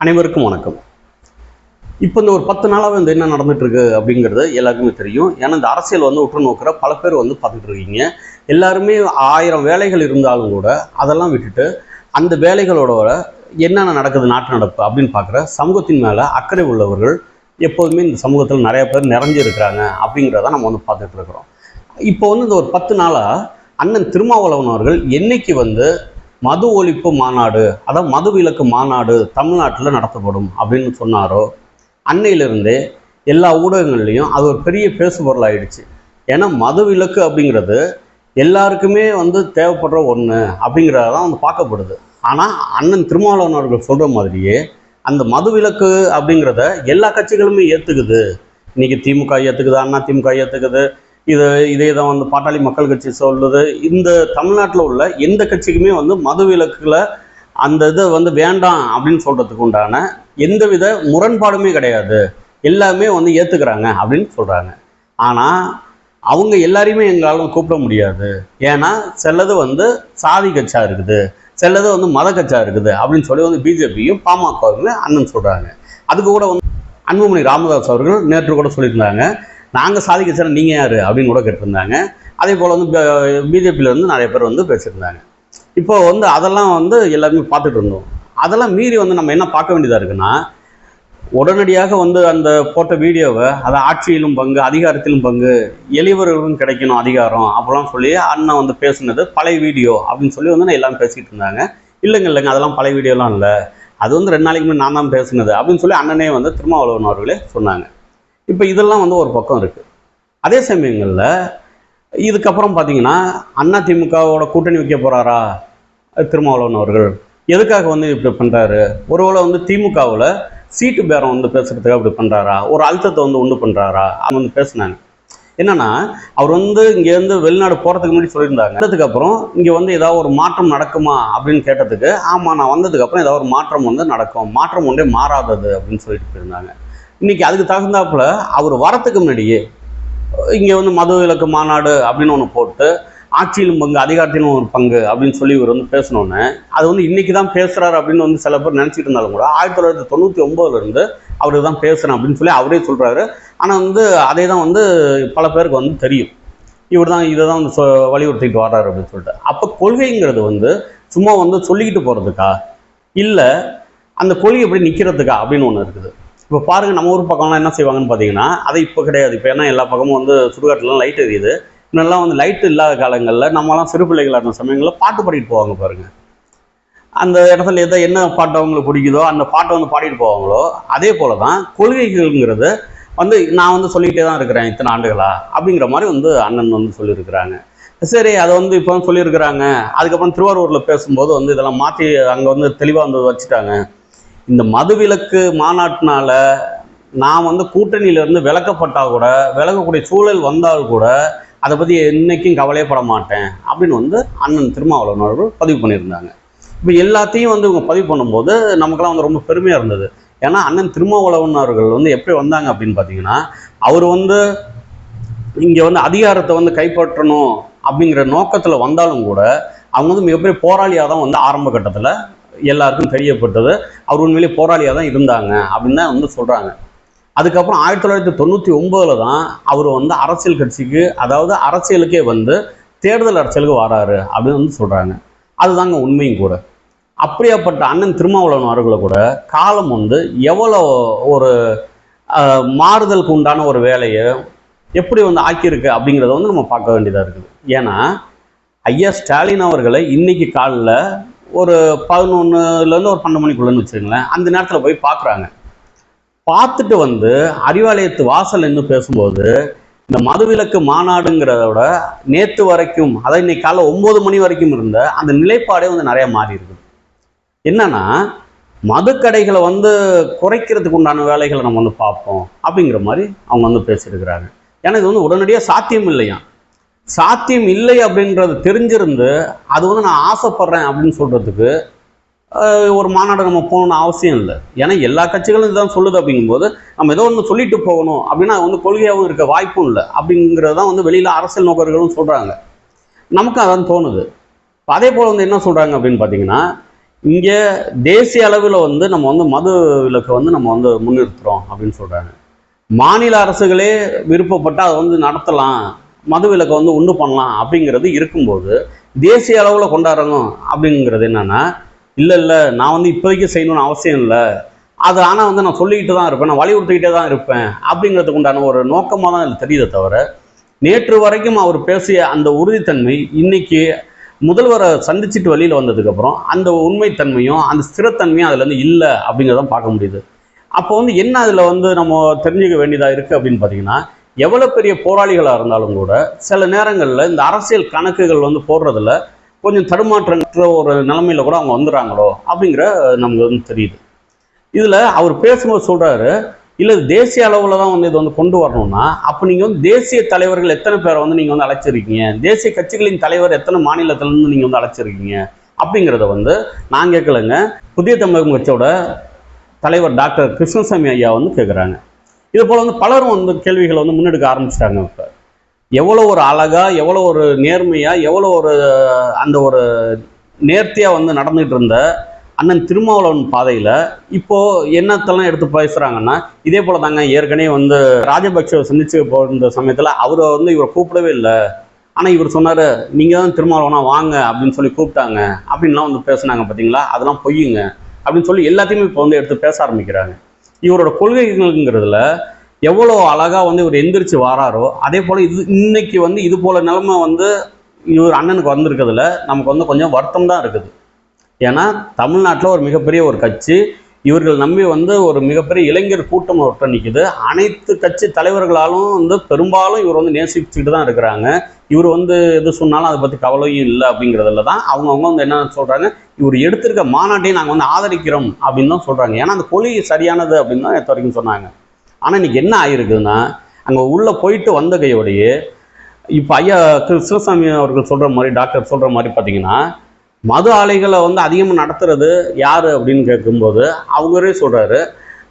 அனைவருக்கும் வணக்கம். இப்போ இந்த ஒரு பத்து நாளாக வந்து என்ன நடந்துட்டு இருக்கு அப்படிங்கிறது எல்லாருக்குமே தெரியும். ஏன்னா இந்த அரசியல் வந்து உற்று நோக்கிற பல பேர் வந்து பார்த்துட்டு இருக்கீங்க எல்லாருமே ஆயிரம் வேலைகள் இருந்தாலும் கூட அதெல்லாம் விட்டுட்டு அந்த வேலைகளோட என்னென்ன நடக்குது நாட்டு நடப்பு அப்படின்னு பார்க்குற சமூகத்தின் மேலே அக்கறை உள்ளவர்கள் எப்போதுமே இந்த சமூகத்தில் நிறைய பேர் நிறைஞ்சிருக்கிறாங்க அப்படிங்கிறத நம்ம வந்து பார்த்துட்டு இருக்கிறோம். இப்போ வந்து இந்த ஒரு பத்து நாளாக அண்ணன் திருமாவளவன் அவர்கள் என்னைக்கு வந்து மது ஒழிப்பு மாநாடு அதாவது மது விலக்கு மாநாடு தமிழ்நாட்டில் நடத்தப்படும் அப்படின்னு சொன்னாரோ அன்னையிலிருந்தே எல்லா ஊடகங்கள்லேயும் அது ஒரு பெரிய பேசுபொருள் ஆயிடுச்சு ஏன்னா மது விலக்கு அப்படிங்கிறது எல்லாருக்குமே வந்து தேவைப்படுற ஒன்று அப்படிங்கிறதான் வந்து பார்க்கப்படுது. ஆனால் அண்ணன் திருமாவளவன் அவர்கள் சொல்கிற மாதிரியே அந்த மது விலக்கு அப்படிங்கிறத எல்லா கட்சிகளுமே ஏற்றுக்குது இன்னைக்கு திமுக ஏற்றுக்குது அண்ணா திமுக ஏற்றுக்குது இது இதே தான் வந்து பாட்டாளி மக்கள் கட்சி சொல்லுது. இந்த தமிழ்நாட்டில் உள்ள எந்த கட்சிக்குமே வந்து மது விலக்குல அந்த இதை வந்து வேண்டாம் அப்படின்னு சொல்கிறதுக்கு உண்டான எந்த வித முரண்பாடுமே கிடையாது. எல்லாமே வந்து ஏற்றுக்கிறாங்க அப்படின்னு சொல்கிறாங்க ஆனால் அவங்க எல்லாரையுமே எங்களால் கூப்பிட முடியாது. ஏன்னா சிலது வந்து சாதி கட்சியாக இருக்குது. சிலது வந்து மத கச்சா இருக்குது அப்படின்னு சொல்லி வந்து பிஜேபியும் பாமகவுமே அண்ணன் சொல்கிறாங்க அதுக்கு கூட வந்து அன்புமணி ராமதாஸ் அவர்கள் நேற்று கூட சொல்லியிருந்தாங்க நாங்கள் சாதிக்க சார் நீங்கள் யார்? அப்படின்னு கூட கேட்டிருந்தாங்க. அதே போல் வந்து பிஜேபியில் வந்து நிறைய பேர் வந்து பேசியிருந்தாங்க. இப்போ வந்து அதெல்லாம் வந்து எல்லாருமே பார்த்துட்டு இருந்தோம். அதெல்லாம் மீறி வந்து நம்ம என்ன பார்க்க வேண்டியதாக இருக்குன்னா உடனடியாக வந்து அந்த போட்ட வீடியோவை அதை ஆட்சியிலும் பங்கு அதிகாரத்திலும் பங்கு எளியவர்களுக்கும் கிடைக்கணும் அதிகாரம் அப்படிலாம் சொல்லி அண்ணன் வந்து பேசுனது பழைய வீடியோ அப்படின்னு சொல்லி வந்து நான் எல்லாம் பேசிகிட்டு இருந்தாங்க. இல்லைங்க இல்லைங்க அதெல்லாம் பழைய வீடியோலாம் இல்லை. அது வந்து ரெண்டு நாளைக்கு முன்னாடி நான் தான் பேசுனது அப்படின்னு சொல்லி அண்ணனே வந்து திருமாவளவன் அவர்களே சொன்னாங்க. இப்போ இதெல்லாம் வந்து ஒரு பக்கம் இருக்குது அதே சமயங்களில் இதுக்கப்புறம் பார்த்தீங்கன்னா அண்ணா திமுகவோட கூட்டணி வைக்க போகிறாரா திருமாவளவன் அவர்கள்? எதுக்காக வந்து இப்படி பண்ணுறாரு ஒருவேளை வந்து திமுகவில் சீட்டு பேரம் வந்து பேசுறதுக்காக அப்படி பண்ணுறாரா ஒரு அழுத்தத்தை வந்து உண்டு பண்ணுறாரா அவன் வந்து பேசுனாங்க. என்னன்னா அவர் வந்து இங்கேருந்து வெளிநாடு போகிறதுக்கு முன்னாடி சொல்லியிருந்தாங்க. வந்ததுக்கு அப்புறம் இங்கே வந்து ஏதாவது ஒரு மாற்றம் நடக்குமா அப்படின்னு கேட்டதுக்கு ஆமாம் நான் வந்ததுக்கு அப்புறம் ஏதாவது ஒரு மாற்றம் வந்து நடக்கும். மாற்றம் ஒன்றே மாறாதது அப்படின்னு சொல்லிட்டு போயிருந்தாங்க. இன்னைக்கு அதுக்கு தகுந்தாப்புல அவர் வரத்துக்கு முன்னாடியே இங்கே வந்து மது விலக்கு மாநாடு அப்படின்னு ஒன்று போட்டு ஆட்சியிலும் பங்கு அதிகாரத்திலும் ஒரு பங்கு அப்படின்னு சொல்லி இவர் வந்து பேசினோன்னே அது வந்து இன்னைக்கு தான் பேசுறாரு அப்படின்னு வந்து சில பேர் நினச்சிட்டு இருந்தாலும் கூட ஆயிரத்தி தொள்ளாயிரத்தி தொண்ணூற்றி ஒம்போதுலேருந்து அவருக்கு தான் பேசுகிறேன் அப்படின்னு சொல்லி அவரே சொல்கிறாரு ஆனால் வந்து அதே தான் வந்து பல பேருக்கு வந்து தெரியும். இவர் தான் இதை தான் வந்து சொ வலியுறுத்திட்டு வர்றாரு அப்படின்னு சொல்லிட்டு. அப்போ கொள்கைங்கிறது வந்து சும்மா வந்து சொல்லிக்கிட்டு போகிறதுக்கா இல்லை அந்த கொள்கை எப்படி நிற்கிறதுக்கா அப்படின்னு ஒன்று இருக்குது. இப்போ பாருங்கள் நம்ம ஊர் பக்கம்லாம் என்ன செய்வாங்கன்னு பார்த்தீங்கன்னா அது இப்போ கிடையாது. இப்போ ஏன்னா எல்லா பக்கமும் வந்து சுடுகாட்டிலாம் லைட் எரியுது. முன்னெல்லாம் வந்து லைட் இல்லாத காலங்களில் நம்மலாம் சிறு பிள்ளைகளாக இருந்த சமயங்களில் பாட்டு பாடிட்டு போவாங்க பாருங்கள் அந்த இடத்துல எதை என்ன பாட்டு அவங்களுக்கு பிடிக்குதோ அந்த பாட்டை வந்து பாடிட்டு போவாங்களோ அதே போல தான் கொள்கைகள்ங்கிறது வந்து நான் வந்து சொல்லிக்கிட்டே தான் இருக்கிறேன் இத்தனை ஆண்டுகளா அப்படிங்கிற மாதிரி வந்து அண்ணன் வந்து சொல்லியிருக்கிறாங்க. சரி அதை வந்து இப்போ சொல்லியிருக்கிறாங்க. அதுக்கப்புறம் திருவாரூரில் பேசும்போது வந்து இதெல்லாம் மாற்றி அங்கே வந்து தெளிவாக வந்து வச்சுட்டாங்க. இந்த மதுவிலக்கு மாநாட்டினால நான் வந்து கூட்டணியிலேருந்து விலக்கப்பட்டால் கூட விளக்கக்கூடிய சூழல் வந்தால் கூட அதை பற்றி என்றைக்கும் கவலையப்பட மாட்டேன் அப்படின்னு வந்து அண்ணன் திருமாவளவன் அவர்கள் பதிவு பண்ணியிருந்தாங்க. இப்போ எல்லாத்தையும் வந்து இவங்க பதிவு பண்ணும்போது நமக்கெல்லாம் வந்து ரொம்ப பெருமையாக இருந்தது. ஏன்னா அண்ணன் திருமாவளவன் அவர்கள் வந்து எப்படி வந்தாங்க அப்படின்னு பார்த்தீங்கன்னா அவர் வந்து இங்கே வந்து அதிகாரத்தை வந்து கைப்பற்றணும் அப்படிங்கிற நோக்கத்தில் வந்தாலும் கூட அவங்க வந்து மிகப்பெரிய போராளியாக தான் வந்து ஆரம்ப கட்டத்தில் எல்லாருக்கும் தெரியப்பட்டது. அவர் உண்மையிலேயே போராளியாக தான் இருந்தாங்க அப்படின்னு தான் வந்து சொல்கிறாங்க அதுக்கப்புறம் ஆயிரத்தி தொள்ளாயிரத்தி தொண்ணூற்றி ஒம்போதில் தான் அவர் வந்து அரசியல் கட்சிக்கு அதாவது அரசியலுக்கே வந்து தேர்தல் அரசியலுக்கு வராரு அப்படின்னு வந்து சொல்கிறாங்க அதுதாங்க உண்மையும் கூட. அப்படியாப்பட்ட அண்ணன் திருமாவளவன் அவர்களை கூட காலம் வந்து எவ்வளோ ஒரு மாறுதலுக்கு உண்டான ஒரு வேலையை எப்படி வந்து ஆக்கியிருக்கு அப்படிங்கிறத வந்து நம்ம பார்க்க வேண்டியதாக இருக்குது. ஏன்னா ஐயா ஸ்டாலின் அவர்களை இன்னைக்கு காலைல ஒரு பதினொன்றுலேருந்து ஒரு பன்னெண்டு மணிக்குள்ளேன்னு வச்சுருங்களேன் அந்த நேரத்தில் போய் பார்க்குறாங்க பார்த்துட்டு வந்து அறிவாலயத்து வாசல் நின்று பேசும்போது இந்த மதுவிலக்கு மாநாடுங்கிறத விட நேற்று வரைக்கும் அதாவது இன்னைக்கு காலைல ஒம்பது மணி வரைக்கும் இருந்த அந்த நிலைப்பாடே வந்து நிறைய மாறி இருக்குது. என்னன்னா மதுக்கடைகளை வந்து குறைக்கிறதுக்கு உண்டான வேலைகளை நம்ம வந்து பார்ப்போம் அப்படிங்கிற மாதிரி அவங்க வந்து பேசியிருக்கிறாங்க ஏன்னா இது வந்து உடனடியாக சாத்தியம் இல்லையா? சாத்தியம் இல்லை அப்படின்றது தெரிஞ்சிருந்து அது வந்து நான் ஆசைப்படுறேன் அப்படின்னு சொல்கிறதுக்கு ஒரு மாநாடு நம்ம போகணும்னு அவசியம் இல்லை. ஏன்னா எல்லா கட்சிகளும் இதுதான் சொல்லுது அப்படிங்கும்போது நம்ம ஏதோ ஒன்று சொல்லிட்டு போகணும் அப்படின்னா வந்து கொள்கையாகவும் இருக்க வாய்ப்பும் இல்லை. அப்படிங்கிறது தான் வந்து வெளியில் அரசியல் நோக்கர்களும் சொல்கிறாங்க நமக்கு அதான் தோணுது. அதே போல் வந்து என்ன சொல்கிறாங்க அப்படின்னு பார்த்தீங்கன்னா இங்கே தேசிய அளவில் வந்து நம்ம வந்து மது விலக்கை வந்து நம்ம வந்து முன்னிறுத்துகிறோம் அப்படின்னு சொல்கிறாங்க மாநில அரசுகளே விருப்பப்பட்டு அதை வந்து நடத்தலாம் மது விலக்கை வந்து உண்டு பண்ணலாம் அப்படிங்கிறது இருக்கும்போது தேசிய அளவில் கொண்டாடணும் அப்படிங்கிறது என்னென்னா இல்லை இல்லை நான் வந்து இப்போதைக்கு செய்யணும்னு அவசியம் இல்லை. அது ஆனால் வந்து நான் சொல்லிக்கிட்டு தான் இருப்பேன். நான் வலியுறுத்திக்கிட்டே தான் இருப்பேன். அப்படிங்கிறதுக்கு உண்டான ஒரு நோக்கமாக தான் இதில் தெரியுதே தவிர நேற்று வரைக்கும் அவர் பேசிய அந்த உறுதித்தன்மை இன்னைக்கு முதல்வரை சந்திச்சுட்டு வெளியில் வந்ததுக்கப்புறம் அந்த உண்மைத்தன்மையும் அந்த ஸ்திரத்தன்மையும் அதில் இருந்து இல்லை அப்படிங்கிறத பார்க்க முடியுது. அப்போ வந்து என்ன அதில் வந்து நம்ம தெரிஞ்சுக்க வேண்டியதாக இருக்குது அப்படின்னு பார்த்தீங்கன்னா எவ்வளோ பெரிய போராளிகளாக இருந்தாலும் கூட சில நேரங்களில் இந்த அரசியல் கணக்குகள் வந்து போடுறதுல கொஞ்சம் தடுமாற்றன்ற ஒரு நிலைமையில் கூட அவங்க வந்துடுறாங்களோ அப்படிங்கிற நமக்கு வந்து தெரியுது. இதில் அவர் பேசும்போது சொல்கிறாரு இல்லை தேசிய அளவில் தான் வந்து இது வந்து கொண்டு வரணும்னா அப்போ நீங்கள் வந்து தேசிய தலைவர்கள் எத்தனை பேரை வந்து நீங்கள் வந்து அழைச்சிருக்கீங்க? தேசிய கட்சிகளின் தலைவர் எத்தனை மாநிலத்திலேருந்து நீங்கள் வந்து அழைச்சிருக்கீங்க? அப்படிங்கிறத வந்து நான் கேட்கலங்க. புதிய தமிழகம் கட்சியோட தலைவர் டாக்டர் கிருஷ்ணசாமி ஐயா வந்து கேட்குறாங்க இது போல் வந்து பலரும் வந்து கேள்விகளை வந்து முன்னெடுக்க ஆரம்பிச்சிட்டாங்க இப்போ. எவ்வளோ ஒரு அழகா எவ்வளோ ஒரு நேர்மையாக எவ்வளோ ஒரு அந்த ஒரு நேர்த்தியாக வந்து நடந்துகிட்டு இருந்த அண்ணன் திருமாவளவன் பாதையில் இப்போ என்னத்தெல்லாம் எடுத்து பேசுகிறாங்கன்னா இதே போல தாங்க ஏற்கனவே வந்து ராஜபக்சவை சந்திச்சு போகிற சமயத்தில் அவரை வந்து இவரை கூப்பிடவே இல்லை. ஆனால் இவர் சொன்னார் நீங்கள் தான் திருமாவளவனா வாங்க அப்படின்னு சொல்லி கூப்பிட்டாங்க. அப்படின்லாம் வந்து பேசுனாங்க பார்த்தீங்களா அதெல்லாம் பொய்யுங்க. அப்படின்னு சொல்லி எல்லாத்தையுமே இப்போ வந்து எடுத்து பேச ஆரம்பிக்கிறாங்க. இவரோட கொள்கைகள்ங்கிறதுல எவ்வளோ அழகாக வந்து இவர் எந்திரிச்சு வாராரோ அதே போல் இது இன்னைக்கு வந்து இது போல் நிலமை வந்து இவர் அண்ணனுக்கு வந்திருக்கிறதுல நமக்கு வந்து கொஞ்சம் வருத்தம் தான் இருக்குது. ஏன்னா தமிழ்நாட்டில் ஒரு மிகப்பெரிய ஒரு கட்சி இவர்கள் நம்பி வந்து ஒரு மிகப்பெரிய இளைஞர் கூட்டம் ஒருத்த நிற்குது அனைத்து கட்சி தலைவர்களாலும் வந்து பெரும்பாலும் இவர் வந்து நேசிச்சுக்கிட்டு தான் இருக்கிறாங்க. இவர் வந்து எது சொன்னாலும் அதை பற்றி கவலையும் இல்லை அப்படிங்கிறதுல தான் அவங்கவுங்க வந்து என்ன சொல்கிறாங்க இவர் எடுத்திருக்க மாநாட்டையும் நாங்கள் வந்து ஆதரிக்கிறோம் அப்படின்னு தான் சொல்கிறாங்க ஏன்னா அந்த கொலி சரியானது அப்படின்னு தான் எத்த வரைக்கும் சொன்னாங்க. ஆனால் இன்னைக்கு என்ன ஆகிருக்குதுன்னா அங்கே உள்ளே போயிட்டு வந்த கையோடையே இப்போ ஐயா கிருஷ்ணசாமி அவர்கள் சொல்கிற மாதிரி டாக்டர் சொல்கிற மாதிரி பார்த்தீங்கன்னா மது ஆலைகளை வந்து அதிகமாக நடத்துறது யார் அப்படின்னு கேட்கும்போது அவரே சொல்கிறாரு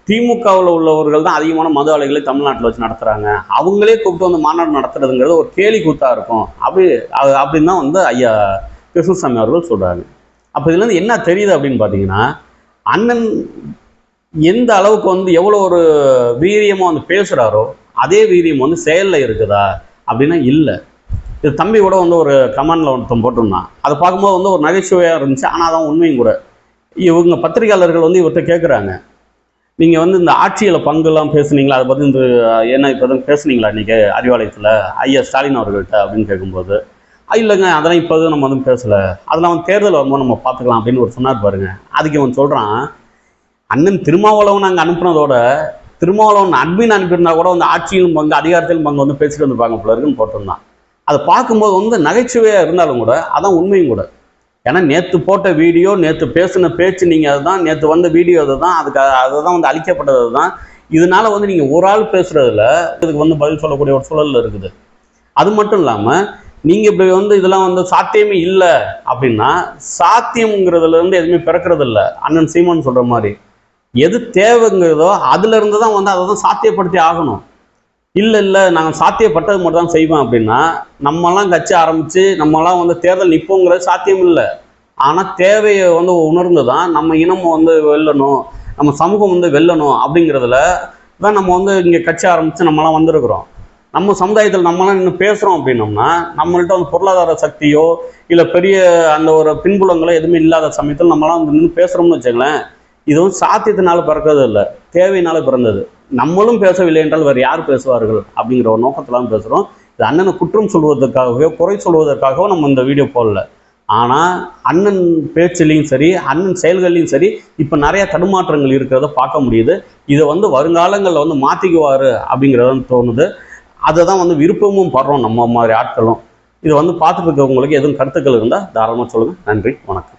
திமுகவில் உள்ளவர்கள் தான் அதிகமான மது ஆலைகளை தமிழ்நாட்டில் வச்சு நடத்துகிறாங்க அவங்களே கூப்பிட்டு வந்து மாநாடு நடத்துறதுங்கிறது ஒரு கேலி கூத்தாக இருக்கும். அப்படி அது அப்படின்னு தான் வந்து ஐயா கிருஷ்ணசாமி அவர்கள் சொல்கிறாங்க அப்போ இதுலேருந்து என்ன தெரியுது அப்படின்னு பார்த்தீங்கன்னா அண்ணன் எந்த அளவுக்கு வந்து எவ்வளோ ஒரு வீரியமாக வந்து பேசுகிறாரோ அதே வீரியம் வந்து செயலில் இருக்குதா அப்படின்னா இல்லை. இது தம்பி கூட வந்து ஒரு கமெண்டில் ஒருத்தன் போட்டிருந்தான். அதை பார்க்கும்போது வந்து ஒரு நகைச்சுவையாக இருந்துச்சு. ஆனால் அதான் உண்மையும் கூட. இவங்க பத்திரிகையாளர்கள் வந்து இவர்கிட்ட கேட்குறாங்க நீங்கள் வந்து இந்த ஆட்சியில் பங்குலாம் பேசுனீங்களா? அதை பற்றி இந்த என்ன இப்போ தான் பேசுனீங்களா இன்றைக்கி அறிவாலயத்தில்? ஐயா ஸ்டாலின் அவர்கள்ட்ட அப்படின்னு கேட்கும்போது இல்லைங்க. அதெல்லாம் இப்போ நம்ம வந்து பேசலை. அதெல்லாம் வந்து தேர்தல் வரும்போது நம்ம பார்த்துக்கலாம் அப்படின்னு ஒரு சொன்னார் பாருங்க. அதுக்கு இவன் சொல்கிறான் அண்ணன் திருமாவளவன் அங்கே அனுப்புனதோட திருமாவளவன் அட்மின் அனுப்பியிருந்தா கூட வந்து ஆட்சியிலும் பங்கு அதிகாரத்திலும் பங்கு வந்து பேசிட்டு வந்திருப்பாங்க போல போட்டிருந்தான். அதை பார்க்கும்போது வந்து நகைச்சுவையாக இருந்தாலும் கூட அதான் உண்மையும் கூட. ஏன்னா நேற்று போட்ட வீடியோ நேற்று பேசின பேச்சு நீங்கள் அதுதான் நேற்று வந்த வீடியோ அதுதான் அதுக்கு அதுதான் வந்து அழிக்கப்பட்டது தான் இதனால வந்து நீங்கள் ஒரு ஆள் பேசுறதுல இதுக்கு வந்து பதில் சொல்லக்கூடிய ஒரு சூழல் இருக்குது. அது மட்டும் இல்லாமல் நீங்கள் இப்படி வந்து இதெல்லாம் வந்து சாத்தியமே இல்லை அப்படின்னா சாத்தியம்ங்கிறதுல இருந்து எதுவுமே பிறக்கிறது இல்லை அண்ணன் சீமான் சொல்கிற மாதிரி. எது தேவைங்கிறதோ அதுல இருந்து தான் வந்து அதை தான் சாத்தியப்படுத்தி ஆகணும். இல்லை இல்லை நாங்கள் சாத்தியப்பட்டது மட்டும் தான் செய்வோம் அப்படின்னா நம்மலாம் கட்சி ஆரம்பித்து நம்மலாம் வந்து தேர்தல் நிற்போங்கிறது சாத்தியம் இல்லை. ஆனால் தேவையை வந்து உணர்ந்து தான் நம்ம இனம் வந்து வெல்லணும் நம்ம சமூகம் வந்து வெல்லணும் அப்படிங்கிறதுல தான் நம்ம வந்து இங்கே கட்சி ஆரம்பித்து நம்மலாம் வந்திருக்கிறோம். நம்ம சமுதாயத்தில் நம்மளாம் இன்னும் பேசுகிறோம் அப்படின்னோம்னா நம்மள்ட்ட வந்து பொருளாதார சக்தியோ இல்லை பெரிய அந்த ஒரு பின்புலங்களோ எதுவுமே இல்லாத சமயத்தில் நம்மளாம் வந்து நின்று பேசுகிறோம்னு வச்சுங்களேன் இது வந்து சாத்தியத்தினால பிறக்கிறது இல்லை. தேவையினால பிறந்தது. நம்மளும் பேசவில்லை என்றால் வேறு யார் பேசுவார்கள் அப்படிங்கிற ஒரு நோக்கத்தில் தான் பேசுகிறோம் இது அண்ணனை குற்றம் சொல்வதற்காகவோ குறை சொல்வதற்காகவோ நம்ம இந்த வீடியோ போடல. ஆனால் அண்ணன் பேச்சுலேயும் சரி அண்ணன் செயல்கள்லையும் சரி இப்போ நிறைய தடுமாற்றங்கள் இருக்கிறத பார்க்க முடியுது. இதை வந்து வருங்காலங்களில் வந்து மாற்றிக்குவார் அப்படிங்கிறது தோணுது. அதை தான் வந்து விருப்பமும் படுறோம் நம்ம மாதிரி ஆட்களும். இதை வந்து பார்த்துட்டு இருக்கவங்களுக்கு எதுவும் கருத்துக்கள் இருந்தால் தாராளமாக சொல்லுங்கள் நன்றி வணக்கம்.